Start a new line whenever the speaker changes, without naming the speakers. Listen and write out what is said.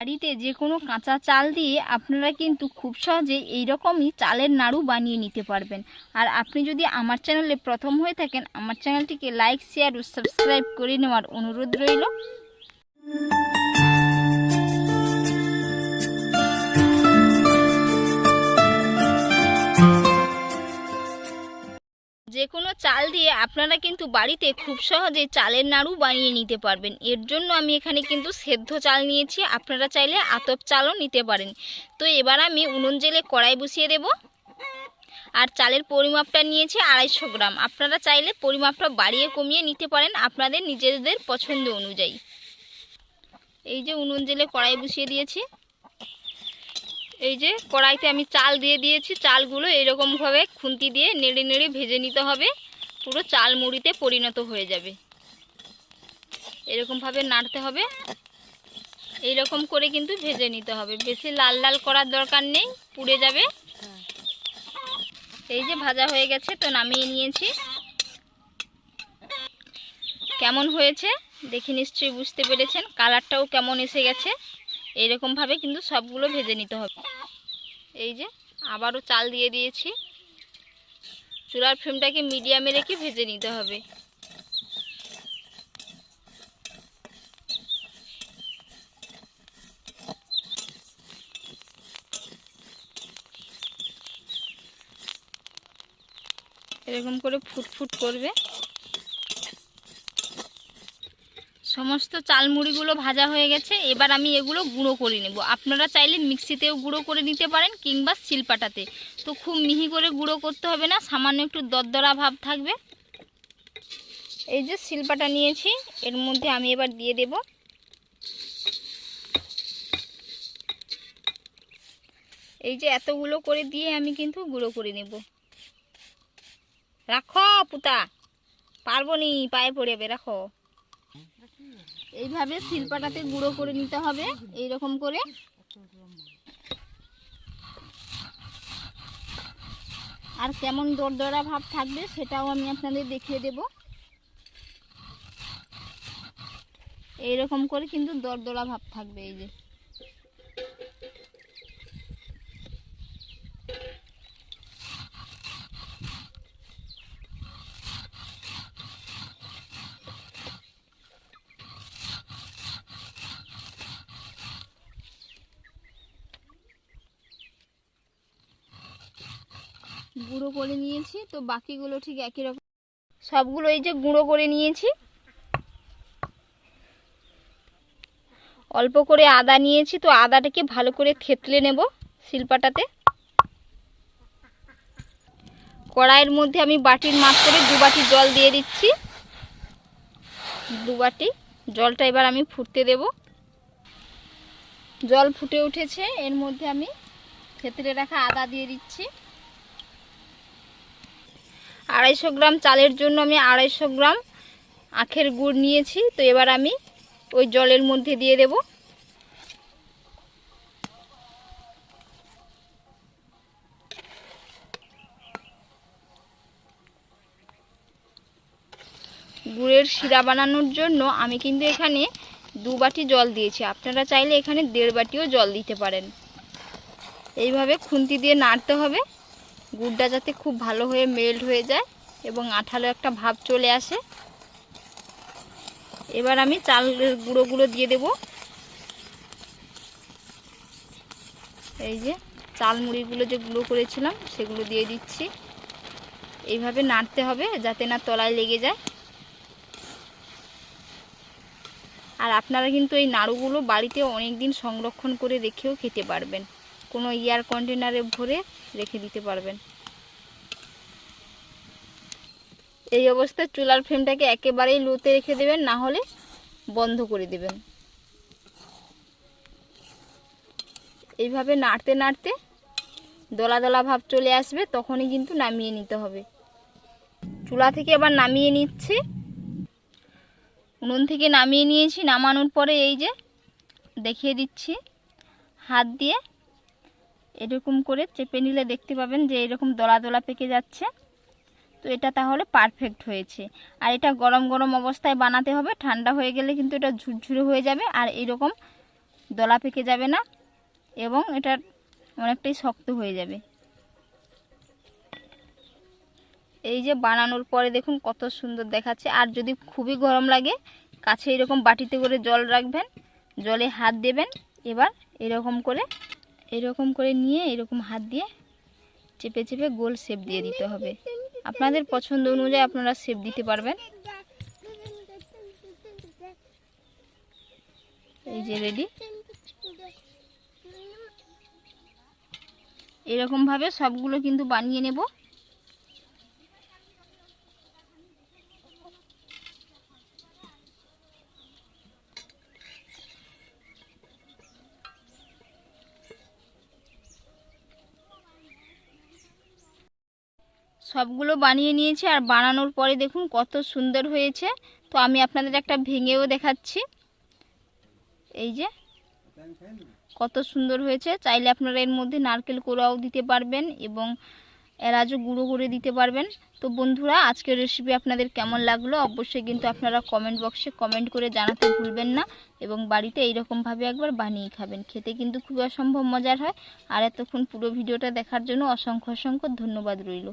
বাড়িতে যে কোনো কাঁচা চাল দিয়ে আপনারা কিন্তু খুব সহজে এই রকমই চালের নাড়ু বানিয়ে নিতে পারবেন। আর আপনি যদি আমার চ্যানেলে প্রথম হয়ে থাকেন, আমার চ্যানেলটিকে লাইক, শেয়ার ও সাবস্ক্রাইব করে নেওয়ার অনুরোধ রইল। যে কোনো চাল দিয়ে আপনারা কিন্তু বাড়িতে খুব সহজে চালের নাড়ু বানিয়ে নিতে পারবেন। এর জন্য আমি এখানে কিন্তু সেদ্ধ চাল নিয়েছি, আপনারা চাইলে আতপ চালও নিতে পারেন। তো এবার আমি উনুন জেলে কড়াই বসিয়ে দেব। আর চালের পরিমাপটা নিয়েছি আড়াইশো গ্রাম। আপনারা চাইলে পরিমাপটা বাড়িয়ে কমিয়ে নিতে পারেন আপনাদের নিজেদের পছন্দ অনুযায়ী। এই যে উনুন জেলে কড়াই বসিয়ে দিয়েছি। এই যে কড়াইতে আমি চাল দিয়ে দিয়েছি, চালগুলো এরকমভাবে খুন্তি দিয়ে নেড়ে নেড়ে ভেজে নিতে হবে। পুরো চাল মুড়িতে পরিণত হয়ে যাবে। এরকমভাবে নাড়তে হবে। এইরকম করে কিন্তু ভেজে নিতে হবে। বেশি লাল লাল করার দরকার নেই, পুড়ে যাবে। এই যে ভাজা হয়ে গেছে, তো নামিয়ে নিয়েছি। কেমন হয়েছে? দেখে নিশ্চয়ই বুঝতে পেরেছেন। কালারটাও কেমন এসে গেছে? এইরকমভাবে কিন্তু সবগুলো ভেজে নিতে হবে। এই যে, আবারও চাল দিয়ে দিয়েছি। চুলার ফ্লেমটাকে মিডিয়ামে রেখে ভেজে নিতে হবে। এরকম করে ফুটফুট করবে। সমস্ত চালমুড়িগুলো ভাজা হয়ে গেছে, এবার আমি এগুলো গুঁড়ো করে নেব। আপনারা চাইলে মিক্সিতেও গুঁড়ো করে নিতে পারেন কিংবা শিলপাটাতে। তো খুব মিহি করে গুঁড়ো করতে হবে না, সামান্য একটু দরদরা ভাব থাকবে। এই যে শিলপাটা নিয়েছি, এর মধ্যে আমি এবার দিয়ে দেব। এই যে এতগুলো করে দিয়ে আমি কিন্তু গুঁড়ো করে নেব। রাখো পুতা, পারব নি, পায়ে পড়ে যাবে, রাখো। এইভাবে শিল্পাটাতে গুঁড়ো করে নিতে হবে এই রকম করে। আর কেমন দরদরা ভাব থাকবে সেটাও আমি আপনাদের দেখিয়ে দেব। এইরকম করে কিন্তু দরদরা ভাব থাকবে এই যে। গুঁড়ো করে নিয়েছি, তো বাকিগুলো ঠিক একই রকম। সবগুলো এই যে গুঁড়ো করে নিয়েছি। অল্প করে আদা নিয়েছি, তো আদাটাকে ভালো করে থেতলে নেব শিল্পাটাতে। কড়াইয়ের মধ্যে আমি বাটির মাপ করে দু বাটি জল দিয়ে দিচ্ছি। দু বাটি, জলটা এবার আমি ফুটতে দেব। জল ফুটে উঠেছে, এর মধ্যে আমি থেতলে রাখা আদা দিয়ে দিচ্ছি। আড়াইশো গ্রাম চালের জন্য আমি আড়াইশো গ্রাম আখের গুড় নিয়েছি। তো এবার আমি ওই জলের মধ্যে দিয়ে দেব। গুড়ের শিরা বানানোর জন্য আমি কিন্তু এখানে দু বাটি জল দিয়েছি। আপনারা চাইলে এখানে দেড় বাটিও জল দিতে পারেন। এইভাবে খুন্তি দিয়ে নাড়তে হবে। গুড়টা যাতে খুব ভালো হয়ে মেল্ট হয়ে যায় এবং আঠালো একটা ভাব চলে আসে। এবার আমি চালের গুঁড়োগুলো দিয়ে দেব। এই যে চাল মুড়িগুলো যে গুঁড়ো করেছিলাম, সেগুলো দিয়ে দিচ্ছি। এইভাবে নাড়তে হবে যাতে না তলায় লেগে যায়। আর আপনারা কিন্তু এই নাড়ুগুলো বাড়িতে অনেক দিন সংরক্ষণ করে রেখেও খেতে পারবেন। কোনো ইয়ার কন্টেনারে ভরে রেখে দিতে পারবেন। এই অবস্থায় চুলার ফ্লেমটাকে একেবারেই লোতে রেখে দেবেন, না হলে বন্ধ করে দেবেন। এইভাবে নাড়তে নাড়তে দলা দলা ভাব চলে আসবে, তখনই কিন্তু নামিয়ে নিতে হবে। চুলা থেকে আবার নামিয়ে নিচ্ছি। উনুন থেকে নামিয়ে নিয়েছি, নামানোর পরে এই যে দেখিয়ে দিচ্ছি, হাত দিয়ে এরকম করে চেপে নিলে দেখতে পাবেন যে এরকম দলা দলা পেকে যাচ্ছে। তো এটা তাহলে পারফেক্ট হয়েছে। আর এটা গরম গরম অবস্থায় বানাতে হবে, ঠান্ডা হয়ে গেলে কিন্তু এটা ঝুরঝুরে হয়ে যাবে আর এরকম দলা পেকে যাবে না এবং এটা অনেকটাই শক্ত হয়ে যাবে। এই যে বানানোর পরে দেখুন কত সুন্দর দেখাচ্ছে। আর যদি খুবই গরম লাগে, কাছে এরকম বাটিতে করে জল রাখবেন, জলে হাত দেবেন, এবার এরকম করে এরকম করে নিয়ে এরকম হাত দিয়ে চেপে চেপে গোল শেপ দিয়ে দিতে হবে। আপনাদের পছন্দ অনুযায়ী আপনারা শেপ দিতে পারবেন। এই যে রেডি এরকমভাবে সবগুলো কিন্তু বানিয়ে নেব। সবগুলো বানিয়ে নিয়েছি আর বানানোর পরে দেখুন কত সুন্দর হয়েছে। তো আমি আপনাদের একটা ভেঙেও দেখাচ্ছি। এই যে, কত সুন্দর হয়েছে। চাইলে আপনারা এর মধ্যে নারকেল কোড়াও দিতে পারবেন এবং এলাচও গুঁড়ো করে দিতে পারবেন। তো বন্ধুরা, আজকের রেসিপি আপনাদের কেমন লাগল অবশ্যই কিন্তু আপনারা কমেন্ট বক্সে কমেন্ট করে জানাতে ভুলবেন না এবং বাড়িতে এইরকমভাবে একবার বানিয়ে খাবেন। খেতে কিন্তু খুবই অসম্ভব মজার হয়। আর এতক্ষণ পুরো ভিডিওটা দেখার জন্য অসংখ্য অসংখ্য ধন্যবাদ রইল।